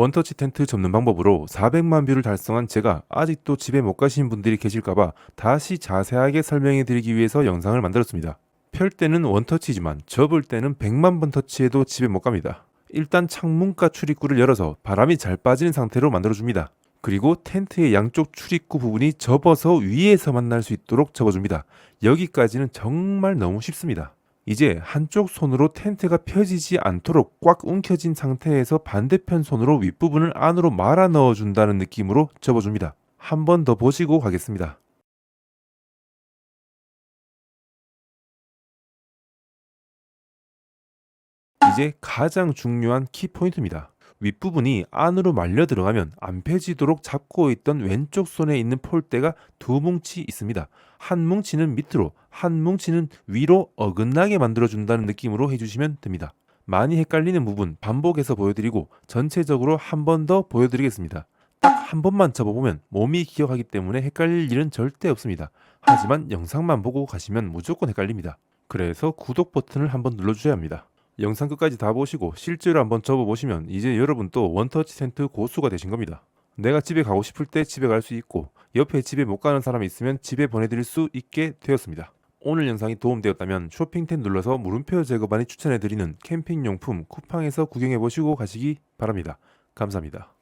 원터치 텐트 접는 방법으로 400만 뷰를 달성한 제가 아직도 집에 못 가신 분들이 계실까봐 다시 자세하게 설명해 드리기 위해서 영상을 만들었습니다. 펼 때는 원터치지만 접을 때는 100만 번 터치해도 집에 못 갑니다. 일단 창문가 출입구를 열어서 바람이 잘 빠지는 상태로 만들어줍니다. 그리고 텐트의 양쪽 출입구 부분이 접어서 위에서 만날 수 있도록 접어줍니다. 여기까지는 정말 너무 쉽습니다. 이제 한쪽 손으로 텐트가 펴지지 않도록 꽉 움켜진 상태에서 반대편 손으로 윗부분을 안으로 말아 넣어준다는 느낌으로 접어줍니다. 한 번 더 보시고 가겠습니다. 이제 가장 중요한 키포인트입니다. 윗부분이 안으로 말려 들어가면 안 펴지도록 잡고 있던 왼쪽 손에 있는 폴대가 두 뭉치 있습니다. 한 뭉치는 밑으로, 한 뭉치는 위로 어긋나게 만들어준다는 느낌으로 해주시면 됩니다. 많이 헷갈리는 부분 반복해서 보여드리고 전체적으로 한 번 더 보여드리겠습니다. 딱 한 번만 접어보면 몸이 기억하기 때문에 헷갈릴 일은 절대 없습니다. 하지만 영상만 보고 가시면 무조건 헷갈립니다. 그래서 구독 버튼을 한번 눌러주셔야 합니다. 영상 끝까지 다 보시고 실제로 한번 접어보시면 이제 여러분 또 원터치 텐트 고수가 되신 겁니다. 내가 집에 가고 싶을 때 집에 갈 수 있고 옆에 집에 못 가는 사람이 있으면 집에 보내드릴 수 있게 되었습니다. 오늘 영상이 도움되었다면 쇼핑 탭 눌러서 물음표 제거반이 추천해드리는 캠핑용품 쿠팡에서 구경해보시고 가시기 바랍니다. 감사합니다.